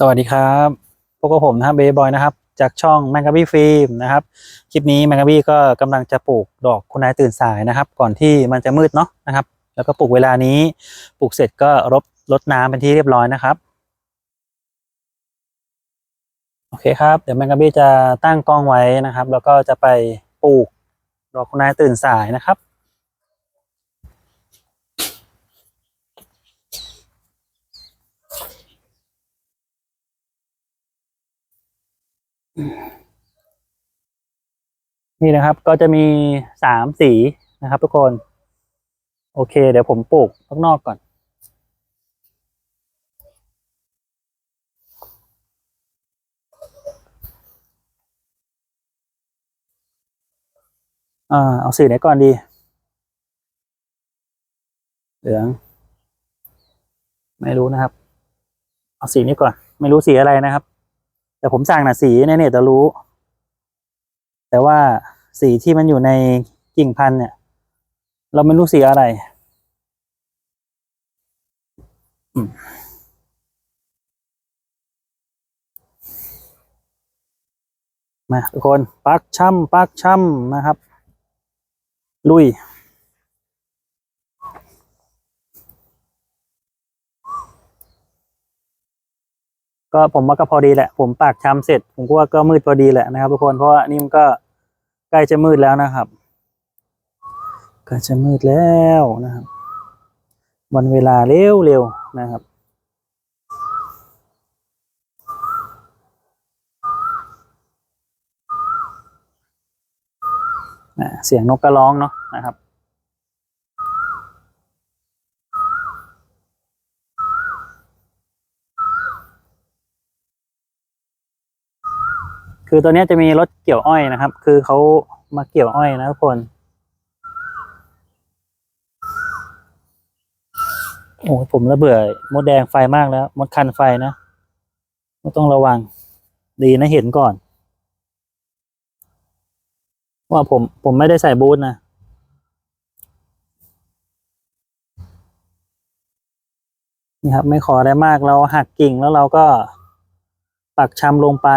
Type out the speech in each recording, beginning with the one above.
สวัสดีครับพวกบผมนะครับเบย์บอยนะครับ จากช่องแมงกาบี้ฟิล์มนะครับ คลิปนี้แมงกาบี้ก็กำลังจะปลูกดอกคุณนายตื่นสายนะครับ ก่อนที่มันจะมืดเนาะนะครับ แล้วก็ปลูกเวลานี้ปลูกเสร็จก็รดรดน้ำเป็นที่เรียบร้อยนะครับโอเคครับ เดี๋ยวแมงกาบี้จะตั้งกล้องไว้นะครับ แล้วก็จะไปปลูกดอกคุณนายตื่นสายนะครับ นี่นะครับก็จะมีสามสีนะครับ ทุกคน โอเค เดี๋ยวผมปลูกข้างนอกก่อน อ่า เอาสีไหนก่อนดี เหลือง ไม่รู้นะครับ เอาสีนี้ก่อน ไม่รู้สีอะไรนะครับ แต่ผมสั่งนะสีในเน็ตจะรู้ แต่ว่าสีที่มันอยู่ในกิ่งพันธุ์เนี่ย เราไม่รู้สีอะไรมมาทุกคน ปักช่ำปักช่ำนะครับ ลุย ก็ผมว่าก็พอดีแหละ ผมปากช้ำเสร็จ ผมก็ว่าก็มืดพอดีแหละนะครับทุกคนเพราะว่านี่มันก็ใกล้จะมืดแล้วนะครับใกล้จะมืดแล้วนะครับ วันเวลาเร็วเร็วนะครับเสียงนกกระร้องเนาะนะครับ คือตัวนี้จะมีรถเกี่ยวอ้อยนะครับ คือเขามาเกี่ยวอ้อยนะทุกคนโอ้ผมระเบื่อมดแดงไฟมากแล้ว มดคันไฟนะไม่ต้องระวัง ดีนะเห็นก่อน ว่าผมผมไม่ได้ใส่บูทนะนี่ครับ ไม่ขออะไรมากเราหักกิ่งแล้วเราก็ปักชำลงไป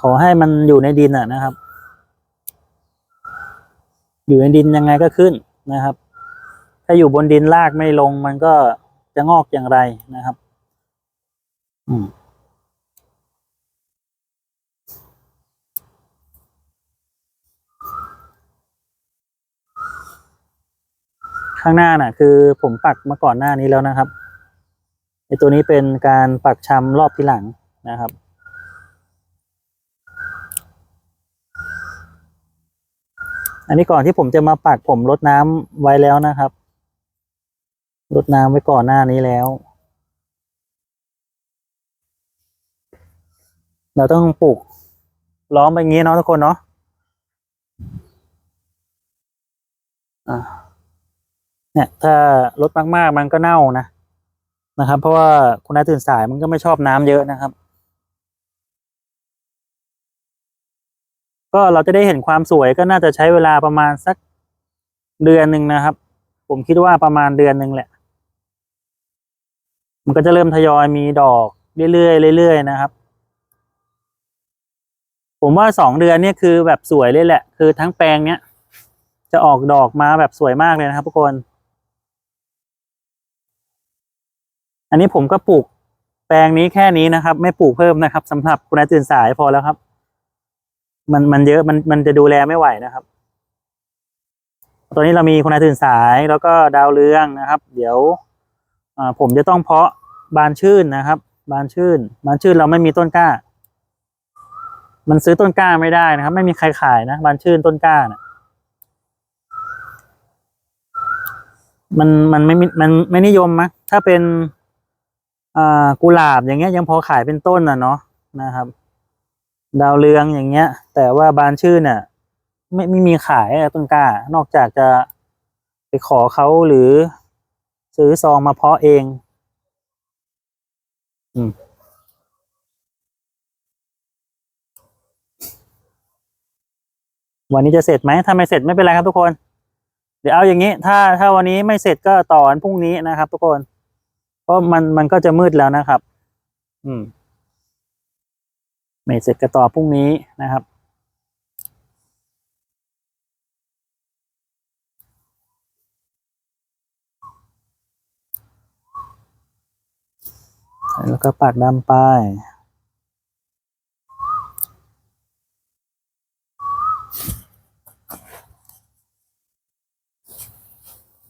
ขอให้มันอยู่ในดินอะนะครับ อยู่ในดินยังไงก็ขึ้นนะครับ ถ้าอยู่บนดินรากไม่ลงมันก็จะงอกอย่างไรนะครับ อืมข้างหน้าน่ะ คือผมปักมาก่อนหน้านี้แล้วนะครับไอตัวนี้เป็นการปักชำรอบที่หลังนะครับ อันนี้ก่อนที่ผมจะมาปักผมรดน้ำไว้แล้วนะครับรดน้ำไว้ก่อนหน้านี้แล้ว เราต้องปลูกล้อมไปงนี้เนาะทุกคนเนาะเนี่ยถ้ารดมากๆมันก็เน่านะนะครับ เพราะว่าคุณนายตื่นสายมันก็ไม่ชอบน้ำเยอะนะครับ ก็เราจะได้เห็นความสวยก็น่าจะใช้เวลาประมาณสักเดือนหนึ่งนะครับ ผมคิดว่าประมาณเดือนหนึ่งแหละ มันก็จะเริ่มทยอยมีดอกเรื่อยๆเรื่อยๆนะครับ ผมว่าสองเดือนเนี่ยคือแบบสวยเลยแหละ คือทั้งแปลงเนี้ยจะออกดอกมาแบบสวยมากเลยนะครับทุกคน อันนี้ผมก็ปลูกแปลงนี้แค่นี้นะครับ ไม่ปลูกเพิ่มนะครับสำหรับคุณนายตื่นสายพอแล้วครับ มันมันเยอะมันมันจะดูแลไม่ไหวนะครับ ตอนนี้เรามีคุณนายตื่นสายแล้วก็ดาวเรืองนะครับ เดี๋ยวผมจะต้องเพาะบานชื่นนะครับ บานชื่น บานชื่นเราไม่มีต้นกล้า มันซื้อต้นกล้าไม่ได้นะครับ ไม่มีใครขายนะ บานชื่นต้นกล้านะมันมันไม่มันไม่นิยมมะถ้าเป็นอ่ากุหลาบอย่างเงี้ยยังพอขายเป็นต้นอะเนาะนะครับ ดาวเรืองอย่างเงี้ย แต่ว่าบานชื่นน่ะไม่ไม่มีขายต้นกล้า นอกจากจะไปขอเขาหรือ ซื้อซองมาเพาะเอง อืมวันนี้จะเสร็จไหมถ้าไม่เสร็จไม่เป็นไรครับทุกคน เดี๋ยวเอาอย่างนี้ ถ้าถ้าวันนี้ไม่เสร็จก็ต่อวันพรุ่งนี้นะครับ ทุกคน เพราะมันมันก็จะมืดแล้วนะครับ อืม ไม่เสร็จก็ต่อพรุ่งนี้นะครับ แล้วก็ปากดำไป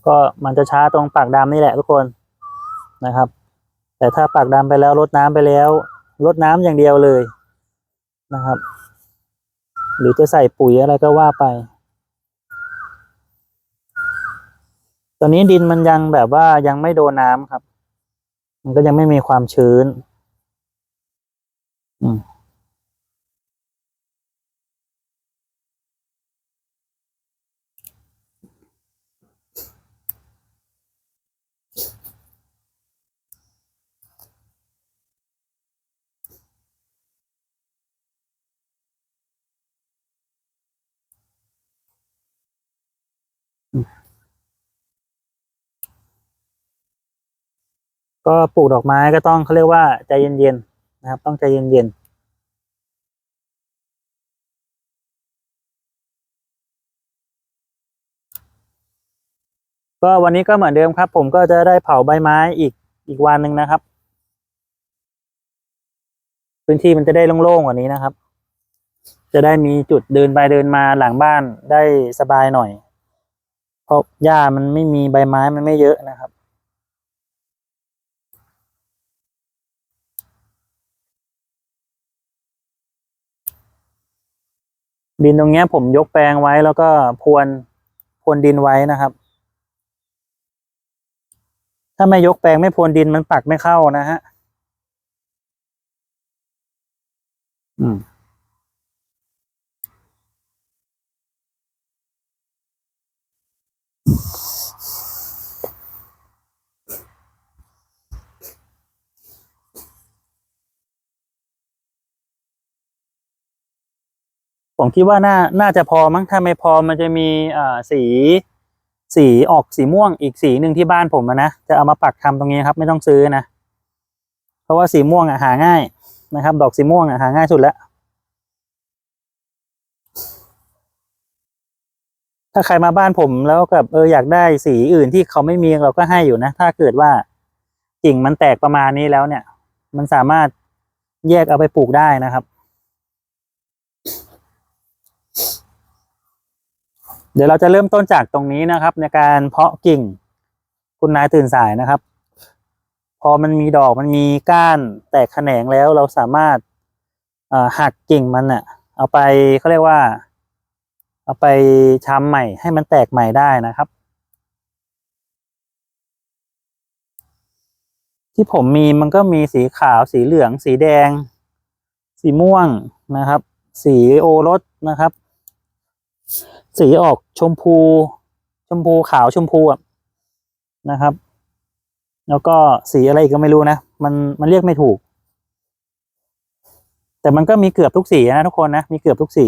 ก็มันจะช้าตรงปากดำนี่แหละทุกคนนะครับ แต่ถ้าปากดำไปแล้วลดน้ำไปแล้วลดน้ำอย่างเดียวเลย นะครับ หรือจะใส่ปุ๋ยอะไรก็ว่าไป ตอนนี้ดินมันยังแบบว่ายังไม่โดนน้ำครับ มันก็ยังไม่มีความชื้น อืม ก็ปลูกดอกไม้ก็ต้องเขาเรียกว่าใจเย็นๆนะครับ ต้องใจเย็นๆก็วันนี้ก็เหมือนเดิมครับ ผมก็จะได้เผาใบไม้อีกอีกวันหนึ่งนะครับ พื้นที่มันจะได้โล่งๆกว่านี้นะครับ จะได้มีจุดเดินไปเดินมาหลังบ้านได้สบายหน่อย เพราะหญ้ามันไม่มีใบไม้มันไม่เยอะนะครับ ดินตรงเนี้ยผมยกแปลงไว้แล้วก็พรวนพรวนดินไว้นะครับ ถ้าไม่ยกแปลงไม่พรวนดินมันปักไม่เข้านะฮะ อืม ผมคิดว่าน่าน่าจะพอมั้งถ้าไม่พอมันจะมีอ่าสีสีออกสีม่วงอีกสีหนึ่งที่บ้านผมนะจะเอามาปักทำตรงนี้ครับ ไม่ต้องซื้อนะเพราะว่าสีม่วงอะหาง่ายนะครับ ดอกสีม่วงอะหาง่ายสุดแล้วถ้าใครมาบ้านผมแล้วกับเอออยากได้สีอื่นที่เขาไม่มีเราก็ให้อยู่นะ ถ้าเกิดว่ากิ่งมันแตกประมาณนี้แล้วเนี่ย มันสามารถแยกเอาไปปลูกได้นะครับ เดี๋ยวเราจะเริ่มต้นจากตรงนี้นะครับ ในการเพาะกิ่ง คุณนายตื่นสายนะครับ พอมันมีดอกมันมีก้านแตกแขนงแล้วเราสามารถหักกิ่งมันอะเอาไปเขาเรียกว่า เอาไปชำใหม่ให้มันแตกใหม่ได้นะครับ ที่ผมมีมันก็มีสีขาวสีเหลือง สีแดง สีม่วงนะครับ สีโอรสนะครับ สีออกชมพู ชมพูขาวชมพูอะนะครับ แล้วก็สีอะไรอีกก็ไม่รู้นะ มันมันเรียกไม่ถูก แต่มันก็มีเกือบทุกสีนะทุกคนนะ มีเกือบทุกสี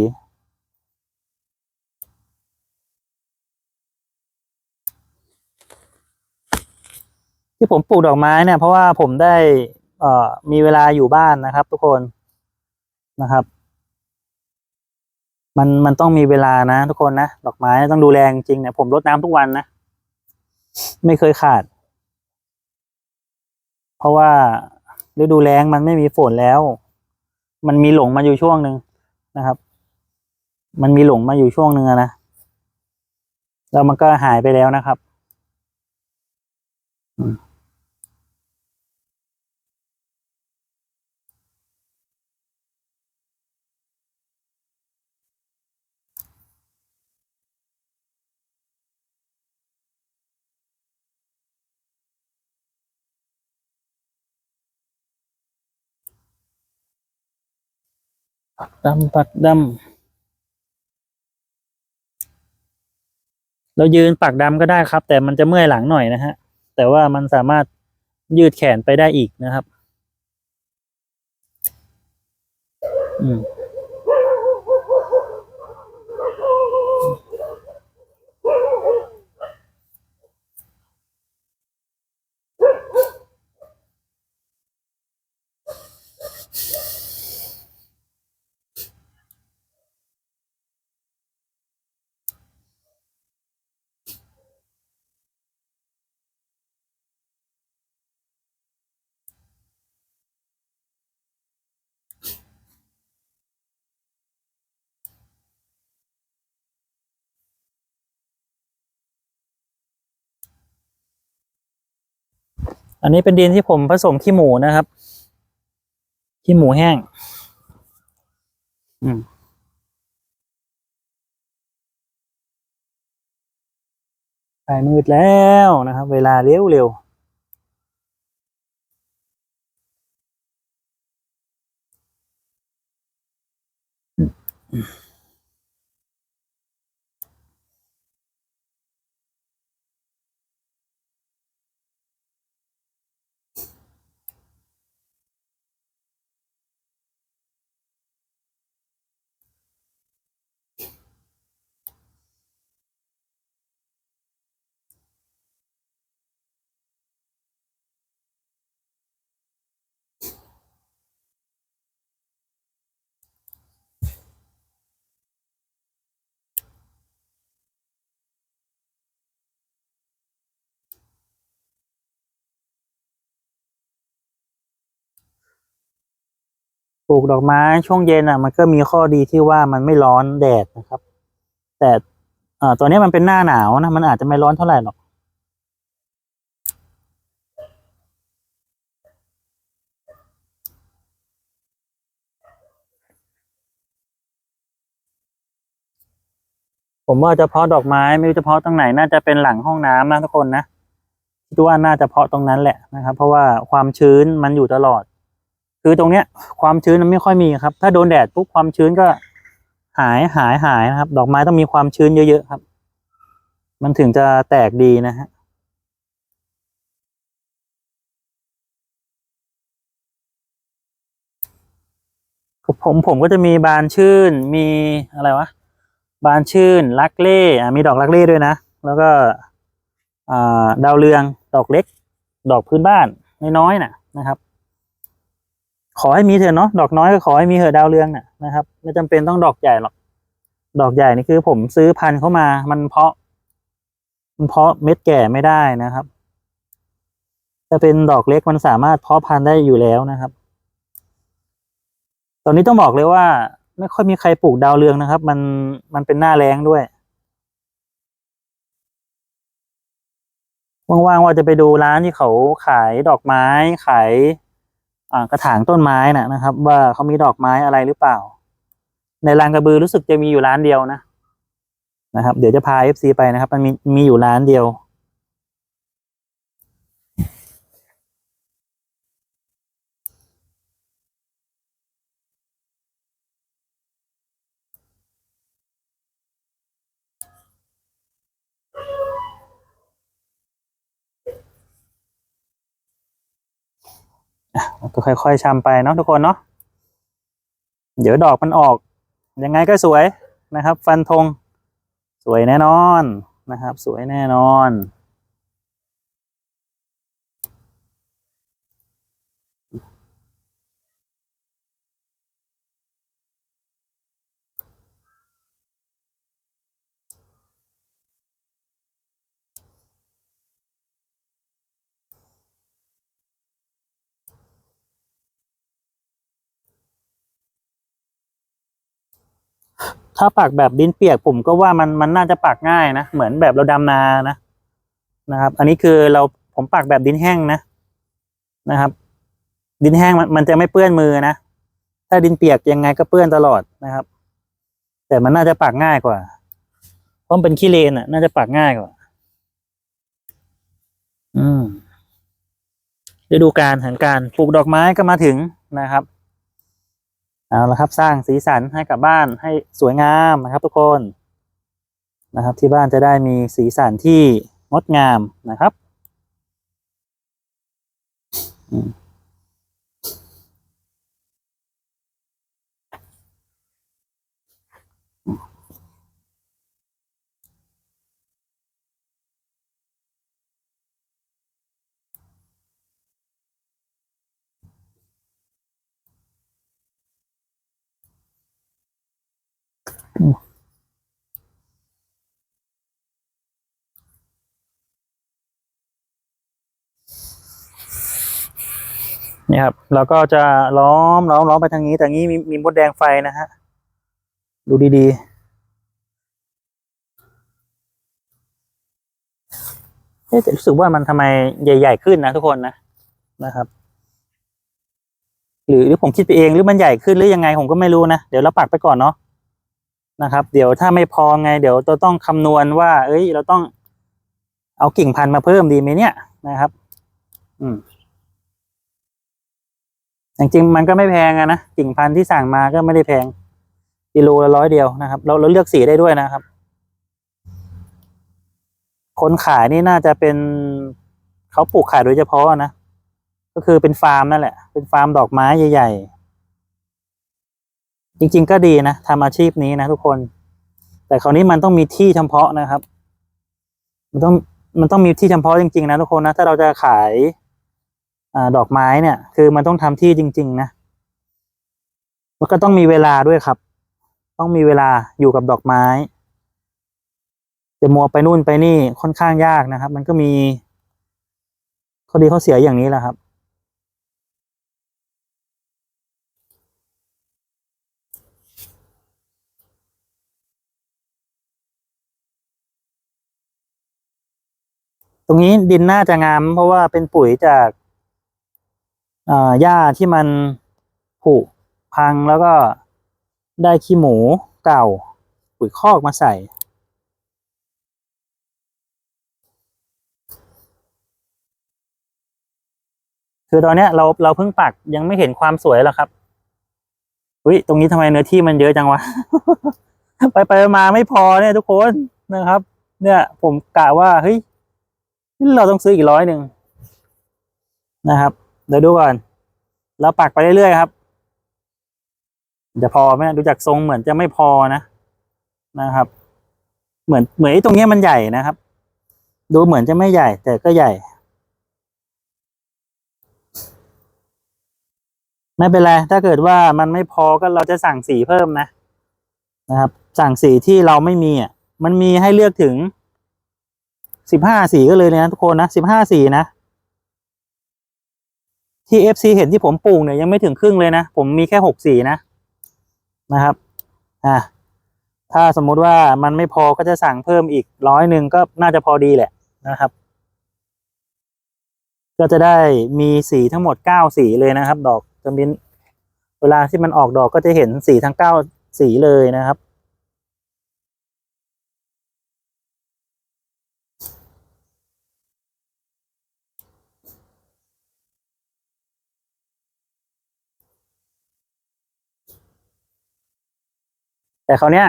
ที่ผมปลูกดอกไม้เนี่ยเพราะว่าผมได้เอ่อมีเวลาอยู่บ้านนะครับ ทุกคนนะครับ มันมันต้องมีเวลานะ ทุกคนนะดอกไม้ต้องดูแลจริงเนี่ยผมรดน้ำทุกวันนะไม่เคยขาด เพราะว่าฤดูแล้งมันไม่มีฝนแล้ว มันมีหลงมาอยู่ช่วงหนึ่งนะครับ มันมีหลงมาอยู่ช่วงหนึ่งนะแล้วมันก็หายไปแล้วนะครับ อืม ปักดำปักดำเรายืนปักดำก็ได้ครับ แต่มันจะเมื่อยหลังหน่อยนะฮะ แต่ว่ามันสามารถยืดแขนไปได้อีกนะครับ อืม อันนี้เป็นดินที่ผมผสมขี้หมูนะครับ ขี้หมูแห้ง อืมสายมืดแล้วนะครับ เวลาเร็วเร็วป ลูกดอกไม้ช่วงเย็นอะ มันก็มีข้อดีที่ว่ามันไม่ร้อนแดดนะครับ แต่เอ่อตัวนี้มันเป็นหน้าหนาวนะมันอาจจะไม่ร้อนเท่าไหร่หรอกผมว่าจะเพาะดอกไม้ไม่รู้จะเพาะตรงไหน น่าจะเป็นหลังห้องน้ำนะทุกคนนะคิดว่าน่าจะเพาะตรงนั้นแหละนะครับ เพราะว่าความชื้นมันอยู่ตลอด คือตรงเนี้ยความชื้นมันไม่ค่อยมีครับ ถ้าโดนแดดปุ๊บความชื้นก็หายหายหายนะครับ ดอกไม้ต้องมีความชื้นเยอะๆครับ มันถึงจะแตกดีนะฮะผมผมก็จะมีบานชื่นมีอะไรวะบานชื่นลักเล่อมีดอกลักเล่ด้วยนะ แล้วก็ดาวเรืองดอกเล็ก ดอกพื้นบ้านน้อยๆน่ะนะครับ ขอให้มีเถอะเนาะดอกน้อยก็ขอให้มีเถอะดาวเรืองน่ะนะครับ ไม่จำเป็นต้องดอกใหญ่หรอกดอกใหญ่นี่คือ ผมซื้อพันธุ์เข้ามา มันเพาะ มันเพาะเม็ดแก่ไม่ได้นะครับถ้าเป็นดอกเล็กมันสามารถเพาะพันธุ์ได้อยู่แล้วนะครับ ตอนนี้ต้องบอกเลยว่า ไม่ค่อยมีใครปลูกดาวเรืองนะครับ มันมันเป็นหน้าแล้งด้วยว่างๆว่าจะไปดูร้านที่เขาขายดอกไม้ขาย กระถางต้นไม้นะนะครับ ว่าเขามีดอกไม้อะไรหรือเปล่า ในลานกระบือรู้สึกจะมีอยู่ร้านเดียวนะนะครับ เดี๋ยวจะพาเอฟซีไปนะครับ มันมีมีอยู่ร้านเดียว ก็ค่อยๆชำไปเนาะทุกคนเนาะเดี๋ยวดอกมันออก ยังไงก็สวยนะครับ ฟันธงสวยแน่นอนนะครับ สวยแน่นอน ถ้าปักแบบดินเปียกผมก็ว่ามันมันน่าจะปักง่ายนะ เหมือนแบบเราดำนานะนะครับ อันนี้คือเราผมปักแบบดินแห้งนะนะครับ ดินแห้งมันมันจะไม่เปื้อนมือนะถ้าดินเปียกยังไงก็เปื้อนตลอดนะครับ แต่มันน่าจะปักง่ายกว่าเพราะเป็นขี้เลนอะ น่าจะปักง่ายกว่า อืมฤดูการแห่งการปลูกดอกไม้ก็มาถึงนะครับ เอาละครับสร้างสีสันให้กับบ้านให้สวยงามนะครับทุกคนนะครับที่บ้านจะได้มีสีสันที่งดงามนะครับ นี่ครับ เราก็จะล้อมล้อมล้อมไปทางนี้ แต่งี้มีมีมดแดงไฟนะฮะ ดูดีๆเอ๊ะรู้สึกว่ามันทำไมใหญ่ ๆ ขึ้นนะทุกคนนะนะครับ หรือหรือผมคิดไปเองหรือมันใหญ่ขึ้นหรือยังไงผมก็ไม่รู้นะ เดี๋ยวเราปักไปก่อนเนาะ นะครับ เดี๋ยวถ้าไม่พอไง เดี๋ยวเราต้องคำนวณว่า เอ้ย เราต้องเอากิ่งพันธุ์มาเพิ่มดีไหมเนี่ยนะครับ อืมจริงๆมันก็ไม่แพงอะนะกิ่งพันธุ์ที่สั่งมาก็ไม่ได้แพงกิโลละร้อยเดียวนะครับ เราเราเลือกสีได้ด้วยนะครับ คนขายนี่น่าจะเป็นเขาปลูกขายโดยเฉพาะนะ ก็คือเป็นฟาร์มนั่นแหละ เป็นฟาร์มดอกไม้ใหญ่ๆ จริง ๆ ก็ดีนะทำอาชีพนี้นะทุกคน แต่คราวนี้มันต้องมีที่เฉพาะนะครับ มันต้องมันต้องมีที่เฉพาะจริง ๆ นะทุกคนนะถ้าเราจะขายอดอกไม้เนี่ย คือมันต้องทำที่จริง ๆ นะมันก็ต้องมีเวลาด้วยครับ ต้องมีเวลาอยู่กับดอกไม้ จะมัวไปนู่นไปนี่ค่อนข้างยากนะครับ มันก็มีข้อดีข้อเสียอย่างนี้แหละครับ ต รงนี้ดินน่าจะงาม เพราะว่าเป็นปุ๋ยจากอ่าหญ้าที่มันผุพังแล้วก็ได้ขี้หมูเก่า ปุ๋ยคอกมาใส่ คือตอนเนี้ยเราเราเพิ่งปักยังไม่เห็นความสวยหรอกครับอุ้ยตรงนี้ทำไมเนื้อที่มันเยอะจังวะ ไปไปมาไม่พอเนี่ยทุกคนนะครับ เนี่ยผมกะว่าเฮ้ย เราต้องซื้ออีกร้อยหนึ่งนะครับ เดี๋ยวดูก่อน เราปักไปเรื่อยๆครับจะพอไหมดูจากทรงเหมือนจะไม่พอนะนะครับ เหมือนเหมือนตรงนี้มันใหญ่นะครับ ดูเหมือนจะไม่ใหญ่ แต่ก็ใหญ่ ไม่เป็นไรถ้าเกิดว่ามันไม่พอก็เราจะสั่งสีเพิ่มนะ นะครับ สั่งสีที่เราไม่มีอะมันมีให้เลือกถึง สิบห้าสีก็เลยนะทุกคนนะสิบห้าสีนะที่ FC เห็นที่ผมปลูกเนี่ยยังไม่ถึงครึ่งเลยนะ ผมมีแค่หกสีนะนะครับอ่าถ้าสมมุติว่ามันไม่พอก็จะสั่งเพิ่มอีกร้อยหนึ่งก็น่าจะพอดีแหละนะครับ ก็จะได้มีสีทั้งหมดเก้าสีเลยนะครับ ดอกจำเป็นเวลาที่มันออกดอกก็จะเห็นสีทั้งเก้าสีเลยนะครับ แต่คราวเนี้ย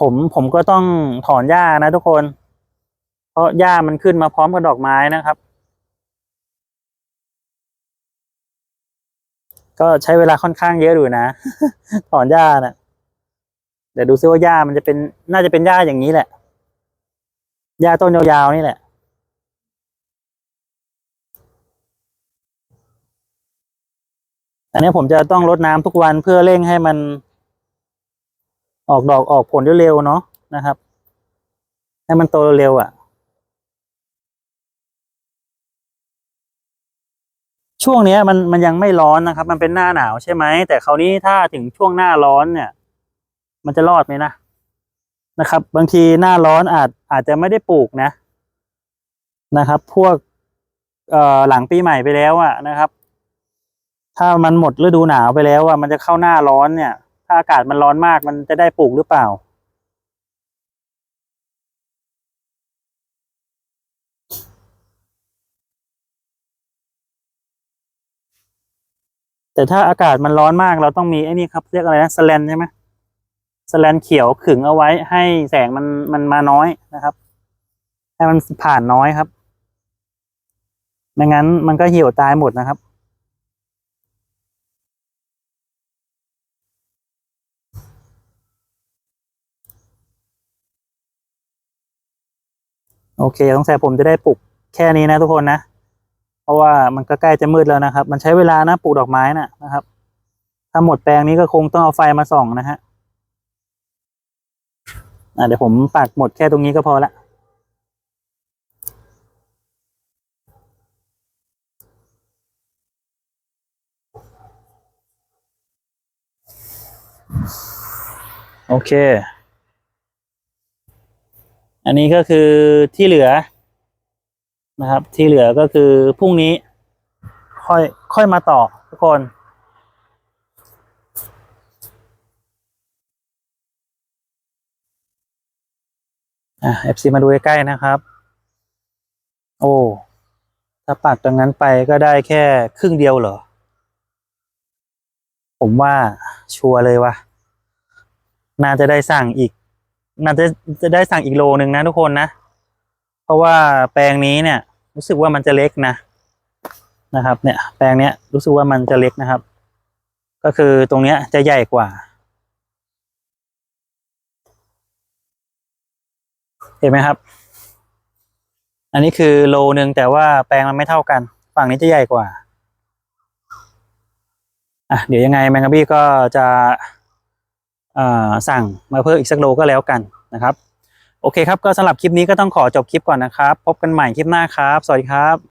ผมผมก็ต้องถอนหญ้านะทุกคน เพราะหญ้ามันขึ้นมาพร้อมกับดอกไม้นะครับ ก็ใช้เวลาค่อนข้างเยอะอยู่นะ ถอนหญ้านะเดี๋ยวดูซิว่าหญ้ามันจะเป็น น่าจะเป็นหญ้าอย่างนี้แหละหญ้าต้นยาวๆนี่แหละอันนี้ผมจะต้องรดน้ำทุกวันเพื่อเร่งให้มัน ออกดอกออกผลเร็วๆเนาะนะครับ ให้มันโตเร็วๆอะ ช่วงนี้มันมันยังไม่ร้อนนะครับ มันเป็นหน้าหนาวใช่ไหมแต่คราวนี้ถ้าถึงช่วงหน้าร้อนเนี่ย มันจะรอดไหมนะนะครับ บางทีหน้าร้อนอาจอาจจะไม่ได้ปลูกนะนะครับ พวกเอ่อหลังปีใหม่ไปแล้วอะนะครับ ถ้ามันหมดฤดูหนาวไปแล้วอะมันจะเข้าหน้าร้อนเนี่ย ถ้าอากาศมันร้อนมากมันจะได้ปลูกหรือเปล่า แต่ถ้าอากาศมันร้อนมากเราต้องมีไอ้นี่ครับเรียกอะไรนะสแลนใช่ไหมสแลนเขียวขึงเอาไว้ให้แสงมันมันมาน้อยนะครับ ให้มันผ่านน้อยครับไม่งั้นมันก็เหี่ยวตายหมดนะครับ โอเคสงสัยผมจะได้ปลูกแค่นี้นะทุกคนนะ เพราะว่ามันก็ใกล้จะมืดแล้วนะครับ มันใช้เวลานะปลูกดอกไม้น่ะนะครับ ถ้าหมดแปลงนี้ก็คงต้องเอาไฟมาส่องนะฮะอะเดี๋ยวผมปักหมดแค่ตรงนี้ก็พอละโอเค อันนี้ก็คือที่เหลือนะครับ ที่เหลือก็คือพรุ่งนี้ ค่อยค่อยมาต่อทุกคนอะ FC มาดูใกล้ๆนะครับ โอ้ถ้าปักตรงนั้นไปก็ได้แค่ครึ่งเดียวเหรอ ผมว่าชัวร์เลยว่ะน่าจะได้สั่งอีก น่าจะจะได้สั่งอีกโลหนึ่งนะทุกคนนะ เพราะว่าแปลงนี้เนี่ย รู้สึกว่ามันจะเล็กนะนะครับ เนี่ย แปลงเนี้ยรู้สึกว่ามันจะเล็กนะครับ ก็คือตรงเนี้ยจะใหญ่กว่า เห็นไหมครับ อันนี้คือโลหนึ่งแต่ว่าแปลงมันไม่เท่ากัน ฝั่งนี้จะใหญ่กว่าอะเดี๋ยวยังไงแมงกะบี้ก็จะ สั่งมาเพิ่มอีกสักโลก็แล้วกันนะครับ โอเคครับ ก็สำหรับคลิปนี้ก็ต้องขอจบคลิปก่อนนะครับ พบกันใหม่คลิปหน้าครับ สวัสดีครับ